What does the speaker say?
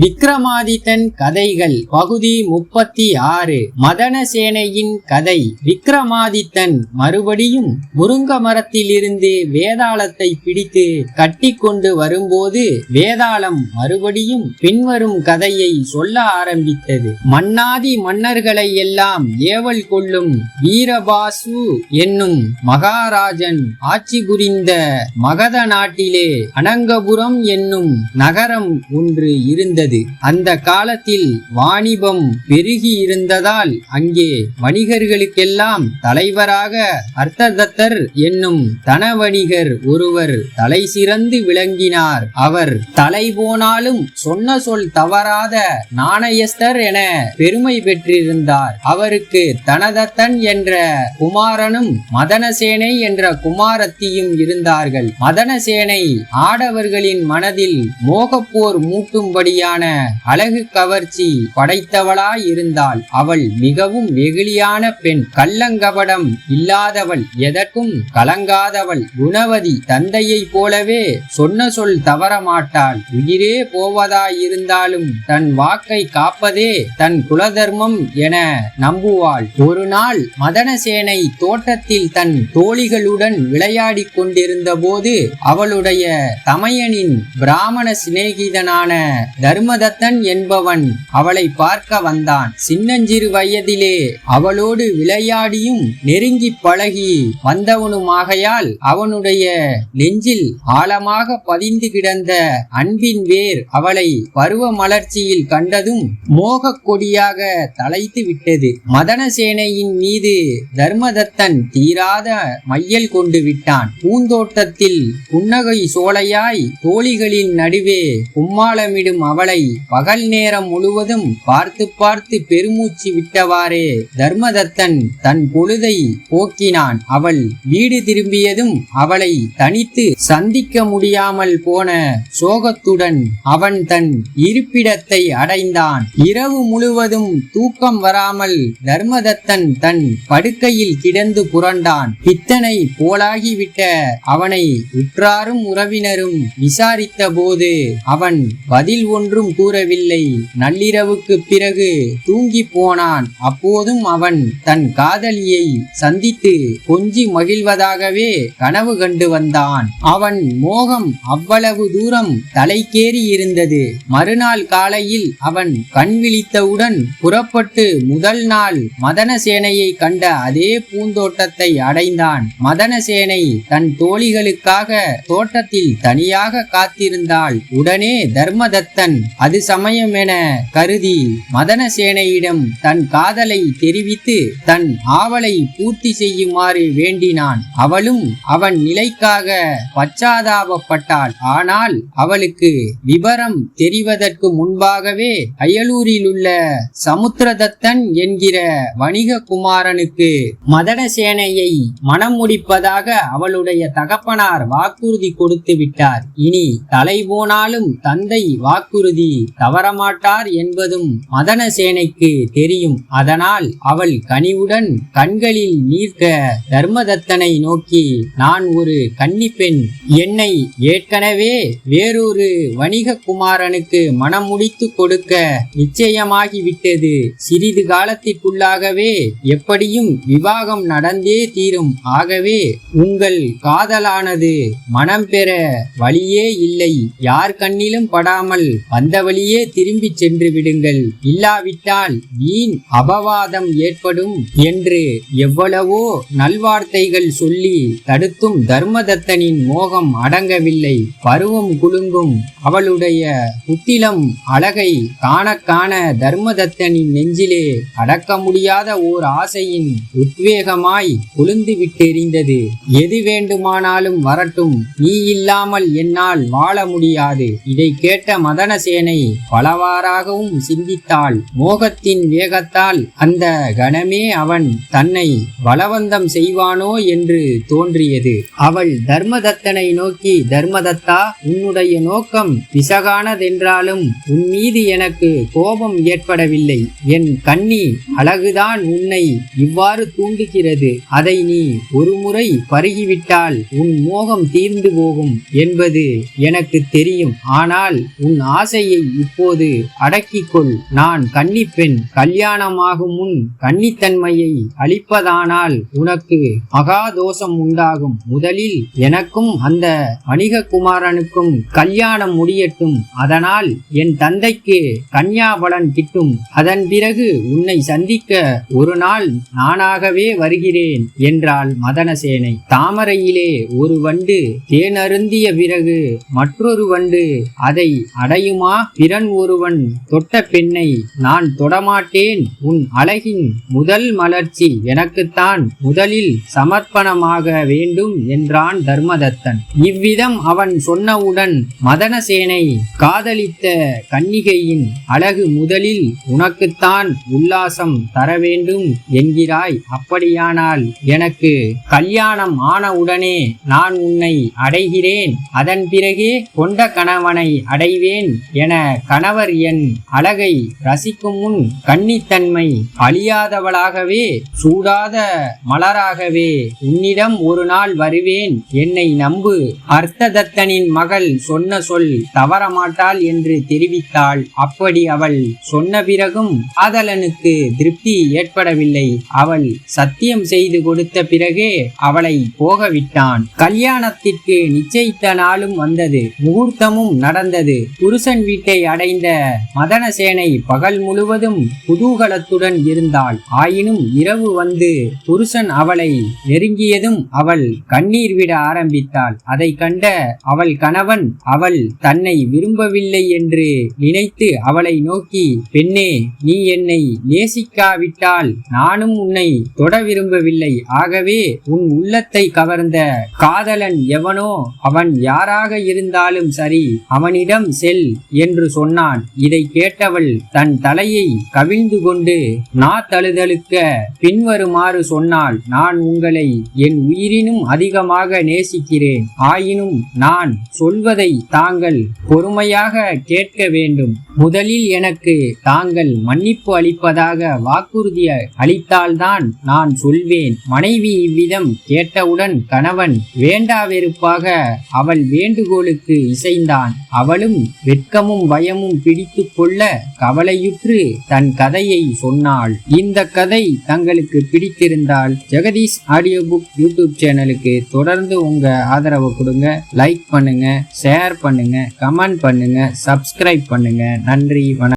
விக்ரமாதித்தன் கதைகள் பகுதி முப்பத்தி ஆறு. மதனசேனையின் கதை. விக்ரமாதித்தன் மறுபடியும் முருங்க மரத்திலிருந்து வேதாளத்தை பிடித்து கட்டி கொண்டு வரும்போது வேதாளம் மறுபடியும் பின்வரும் கதையை சொல்ல ஆரம்பித்தது. மன்னாதி மன்னர்களை எல்லாம் ஏவல் கொள்ளும் வீரபாசு என்னும் மகாராஜன் ஆட்சி புரிந்த மகத நாட்டிலே அனங்கபுரம் என்னும் நகரம் ஒன்று இருந்தது. அந்த காலத்தில் வாணிபம் பெருகி இருந்ததால் அங்கே வணிகர்களுக்கெல்லாம் தலைவராக அர்த்ததத்தர் என்னும் தனவணிகர் ஒருவர் தலை சிறந்து விளங்கினார். அவர் தலை போனாலும் சொன்ன சொல் தவறாத நாணயஸ்தர் என பெருமை பெற்றிருந்தார். அவருக்கு தனதத்தன் என்ற குமாரனும் மதனசேனை என்ற குமாரத்தியும் இருந்தார்கள். மதனசேனை ஆடவர்களின் மனதில் மோகப்போர் மூட்டும்படியான அழகு கவர்ச்சி படைத்தவளாய் இருந்தாள் அவள் மிகவும் வெகுளியான பெண். கள்ளங்கபடம் இல்லாதவள் எதற்கும் கலங்காதவள். குணவதி தந்தையைப் போலவே சொன்ன சொல் தவற மாட்டாள் உயிரே போவதாயிருந்தாலும் தன் வாக்கை காப்பதே தன் குலதர்மம் என நம்புவாள். ஒரு நாள் மதனசேனை தோட்டத்தில் தன் தோழிகளுடன் விளையாடிக் கொண்டிருந்த போது அவளுடைய தமையனின் பிராமண சிநேகிதனான தர்மதத்தன் என்பவன் அவளை பார்க்க வந்தான். சின்னஞ்சிறு வயதிலே அவளோடு விளையாடியும் நெருங்கி பழகி வந்தவனுமாகையால் அவனுடைய நெஞ்சில் ஆழமாக பதிந்து கிடந்த அன்பின் வேர் அவளை பருவ மலர்ச்சியில் கண்டதும் மோகக் கொடியாக தலைத்து விட்டது. மதனசேனையின் மீது தர்மதத்தன் தீராத மையல் கொண்டு விட்டான். பூந்தோட்டத்தில் புன்னகை சோலையாய் தோழிகளின் நடுவே கும்மாளமிடும் அவளை பகல் நேரம் முழுவதும் பார்த்து பார்த்து பெருமூச்சு விட்டவாறே தர்மதத்தன் தன் பொழுதை போக்கினான். அவள் வீடு திரும்பியதும் அவளை தனித்து சந்திக்க முடியாமல் போன சோகத்துடன் அவன் தன் இருப்பிடத்தை அடைந்தான். இரவு முழுவதும் தூக்கம் வராமல் தர்மதத்தன் தன் படுக்கையில் கிடந்து புரண்டான். பித்தனை போலாகிவிட்ட அவனை உற்றாரும் உறவினரும் விசாரித்த போது அவன் பதில் ஒன்றும் கூறவில்லை. நள்ளிரவுக்கு பிறகு தூங்கி போனான். அப்போதும் அவன் தன் காதலியை சந்தித்து கொஞ்சி மகிழ்வதாகவே கனவு கண்டு வந்தான். அவன் மோகம் அவ்வளவு தூரம் தலைக்கேறி இருந்தது. மறுநாள் காலையில் அவன் கண் விழித்தவுடன் புறப்பட்டு முதல் நாள் மதனசேனையை கண்ட அதே பூந்தோட்டத்தை அடைந்தான். மதனசேனை தன் தோழிகளுக்காக தோட்டத்தில் தனியாக காத்திருந்தாள். உடனே தர்மதத்தன் அது சமயம் என கருதி மதனசேனையிடம் தன் காதலை தெரிவித்து தன் ஆவலை பூர்த்தி செய்யுமாறு வேண்டினான். அவளும் அவன் நிலைக்காக பச்சாதாபப்பட்டாள். ஆனால் அவளுக்கு விவரம் தெரிவதற்கு முன்பாகவே அயலூரில் உள்ள சமுத்திரதத்தன் என்கிற வணிக குமாரனுக்கு மதனசேனையை மனம் முடிப்பதாக அவளுடைய தகப்பனார் வாக்குறுதி கொடுத்து விட்டார். இனி தலை போனாலும் தந்தை வாக்குறுதி தவறமாட்டார் என்பதும் மதனசேனைக்கு தெரியும். அதனால் அவள் கனிவுடன் கண்களில் நீர்க்க தர்மதத்தனை நோக்கி நான் ஒரு கன்னிப்பெண். என்னை ஏற்கனவே வேறொரு வணிக குமாரனுக்கு மனம் முடித்து கொடுக்க நிச்சயமாகிவிட்டது. சிறிது காலத்திற்குள்ளாகவே எப்படியும் விவாகம் நடந்தே தீரும். ஆகவே உங்கள் காதலானது மனம் பெற வழியே இல்லை. யார் கண்ணிலும் படாமல் அந்த வழியே திரும்பி சென்று விடுங்கள். இல்லாவிட்டால் வீண் அபவாதம் ஏற்படும் என்று எவ்வளவோ நல்வார்த்தைகள் சொல்லி தடுத்தும் தர்மதத்தனின் மோகம் அடங்கவில்லை. பருவம் குலுங்கும் அவளுடைய புத்திலம் அழகை காண காண தர்மதத்தனின் நெஞ்சிலே அடக்க முடியாத ஓர் ஆசையின் உத்வேகமாய் குளிந்து விட்டெறிந்தது எது வேண்டுமானாலும் வரட்டும். நீ இல்லாமல் என்னால் வாழ முடியாது. இதை கேட்ட மதனசேனை பலவாறாகவும் சிந்தித்தாள். மோகத்தின் வேகத்தால் அந்த கணமே அவன் தன்னை பலவந்தம் செய்வானோ என்று தோன்றியது. அவள் தர்மதத்தனை நோக்கி தர்மதத்தா உன்னுடைய நோக்கம் பிசகானதென்றாலும் உன் மீது எனக்கு கோபம் ஏற்படவில்லை. என் கண்ணி அழகுதான் உன்னை இவ்வாறு தூண்டுகிறது. அதை நீ ஒருமுறை பருகிவிட்டால் உன் மோகம் தீர்ந்து போகும் என்பது எனக்கு தெரியும். ஆனால் உன் ஆசை ஆசையை இப்போது அடக்கிக்கொள். நான் கன்னிப்பெண் கல்யாணமாகும் முன் கன்னித்தன்மையை அளிப்பதானால் உனக்கு மகாதோஷம் உண்டாகும். முதலில் எனக்கும் அந்த வணிககுமாரனுக்கும் கல்யாணம் முடியட்டும். அதனால் என் தந்தைக்கு கன்யாபலன் கிட்டும். அதன் பிறகு உன்னை சந்திக்க ஒரு நாள் நானாகவே வருகிறேன் என்றாள் மதனசேனை. தாமரையிலே ஒரு வண்டு தேனருந்திய பிறகு மற்றொரு வண்டு அதை அடையுமா பிறன் ஒருவன் தொட்ட பெண்ணை நான் தொடமாட்டேன். உன் அழகின் முதல் மலர்ச்சி எனக்குத்தான் முதலில் சமர்ப்பணமாக வேண்டும் என்றான் தர்மதத்தன். இவ்விதம் அவன் சொன்னவுடன் மதனசேனை காதலித்த கன்னிகையின் அழகு முதலில் உனக்குத்தான் உல்லாசம் தர வேண்டும் என்கிறாய். அப்படியானால் எனக்கு கல்யாணம் ஆனவுடனே நான் உன்னை அடைகிறேன். அதன் பிறகே கொண்ட கணவனை அடைவேன் என என கணவர் என் அழகை ரசிக்கும் முன் கன்னித்தன்மை அழியாதவளாகவே சூடாத மலராகவே உன்னிடம் ஒரு நாள் வருவேன் என்னை நம்பு. அர்த்ததத்தனின் மகள் சொன்ன சொல் தவறமாட்டாள் என்று தெரிவித்தாள். அப்படி அவள் சொன்ன பிறகும் காதலனுக்கு திருப்தி ஏற்படவில்லை. அவள் சத்தியம் செய்து கொடுத்த பிறகே அவளை போகவிட்டான். கல்யாணத்திற்கு நிச்சயித்த நாளும் வந்தது. முகூர்த்தமும் நடந்தது. புருஷன் வீட்டை அடைந்த மதனசேனை பகல் முழுவதும் குதூகலத்துடன் இருந்தாள். ஆயினும் இரவு வந்து புருஷன் அவளை நெருங்கியதும் அவள் கண்ணீர் விட ஆரம்பித்தாள். அதை கண்ட அவள் கணவன் அவள் தன்னை விரும்பவில்லை என்று நினைத்து அவளை நோக்கி பெண்ணே நீ என்னை நேசிக்காவிட்டால் நானும் உன்னை தொட விரும்பவில்லை. ஆகவே உன் உள்ளத்தை கவர்ந்த காதலன் எவனோ அவன் யாராக இருந்தாலும் சரி அவனிடம் செல் என்று சொன்னான். இதை கேட்டவள் தன் தலையை கவிழ்ந்து கொண்டு நா தழுதழுக்க பின்வருமாறு சொன்னாள் நான் உங்களை என் உயிரினும் அதிகமாக நேசிக்கிறேன். ஆயினும் நான் சொல்வதை தாங்கள் பொறுமையாக கேட்க வேண்டும். முதலில் எனக்கு தாங்கள் மன்னிப்பு அளிப்பதாக வாக்குறுதி அளித்தால்தான் நான் சொல்வேன். மனைவி இவ்விதம் கேட்டவுடன் கணவன் வேண்டா வெறுப்பாக அவள் வேண்டுகோளுக்கு இசைந்தான். அவளும் வெட்கமும் பயமும் பிடித்து கொள்ள கவலையுற்று தன் கதையை சொன்னாள். இந்த கதை தங்களுக்கு பிடித்திருந்தால் ஜெகதீஷ் ஆடியோ புக் யூடியூப் சேனலுக்கு தொடர்ந்து உங்க ஆதரவு கொடுங்க. லைக் பண்ணுங்க ஷேர் பண்ணுங்க கமெண்ட் பண்ணுங்க சப்ஸ்கிரைப் பண்ணுங்க. நன்றி வணக்கம்.